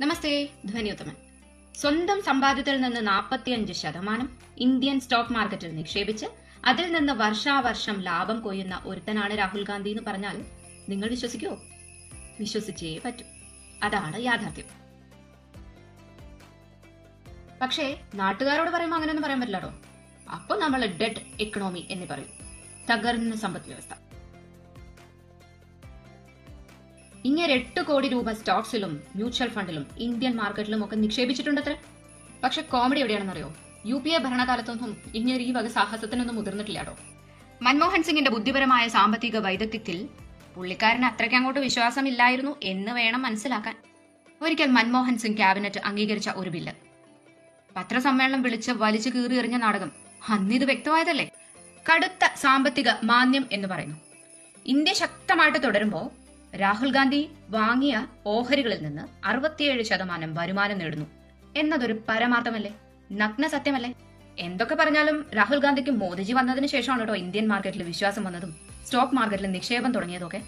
നമസ്തേ ധ്വനിയുത്തമൻ സ്വന്തം സമ്പാദ്യത്തിൽ നിന്ന് നാൽപ്പത്തിയഞ്ച് ശതമാനം ഇന്ത്യൻ സ്റ്റോക്ക് മാർക്കറ്റിൽ നിക്ഷേപിച്ച് അതിൽ നിന്ന് വർഷാവർഷം ലാഭം കൊയ്യുന്ന ഒരുത്തനാണ് രാഹുൽ ഗാന്ധി എന്ന് പറഞ്ഞാൽ നിങ്ങൾ വിശ്വസിക്കുമോ വിശ്വസിച്ചേ പറ്റൂ. അതാണ് യാഥാർത്ഥ്യം. പക്ഷേ നാട്ടുകാരോട് പറയുമ്പോൾ അങ്ങനെയൊന്നും പറയാൻ പറ്റില്ലടോ? അപ്പോൾ നമ്മൾ ഡെഡ് എക്കണോമി എന്ന് പറയും. തകർന്ന സമ്പദ് വ്യവസ്ഥ ഇങ്ങനെ എട്ട് കോടി രൂപ സ്റ്റോക്സിലും മ്യൂച്വൽ ഫണ്ടിലും ഇന്ത്യൻ മാർക്കറ്റിലും ഒക്കെ നിക്ഷേപിച്ചിട്ടുണ്ടത്രേ. പക്ഷെ കോമഡി എവിടെയാണെന്നറിയോ? യു പി എ ഭരണകാലത്തൊന്നും ഇങ്ങനെ ഈ വക സാഹസത്തിനൊന്നും മുതിർന്നിട്ടില്ലാടോ മൻമോഹൻ സിംഗിന്റെ ബുദ്ധിപരമായ സാമ്പത്തിക വൈദഗ്ധ്യത്തിൽ പുള്ളിക്കാരന് അത്രയ്ക്ക് അങ്ങോട്ട് വിശ്വാസമില്ലായിരുന്നു എന്ന് വേണം മനസ്സിലാക്കാൻ. ഒരിക്കൽ മൻമോഹൻ സിംഗ് ക്യാബിനറ്റ് അംഗീകരിച്ച ഒരു ബില്ല്. പത്രസമ്മേളനം വിളിച്ച് വലിച്ചു കീറി എറിഞ്ഞ നാടകം. അന്നിത് വ്യക്തമായതല്ലേ? കടുത്ത സാമ്പത്തിക മാന്യം എന്ന് പറയുന്നു. ഇന്ത്യ ശക്തമായിട്ട് തുടരുമ്പോൾ രാഹുൽ ഗാന്ധി വാങ്ങിയ ഓഹരികളിൽ നിന്ന് അറുപത്തിയേഴ് ശതമാനം വരുമാനം നേടുന്നു. എന്നതൊരു പരമാർത്ഥമല്ലേ? നഗ്ന സത്യമല്ലേ? എന്തൊക്കെ പറഞ്ഞാലും രാഹുൽ ഗാന്ധിക്ക് മോദിജി വന്നതിന് ശേഷമാണ് കേട്ടോ ഇന്ത്യൻ മാർക്കറ്റിൽ വിശ്വാസം വന്നതും സ്റ്റോക്ക് മാർക്കറ്റിൽ നിക്ഷേപം തുടങ്ങിയതൊക്കെ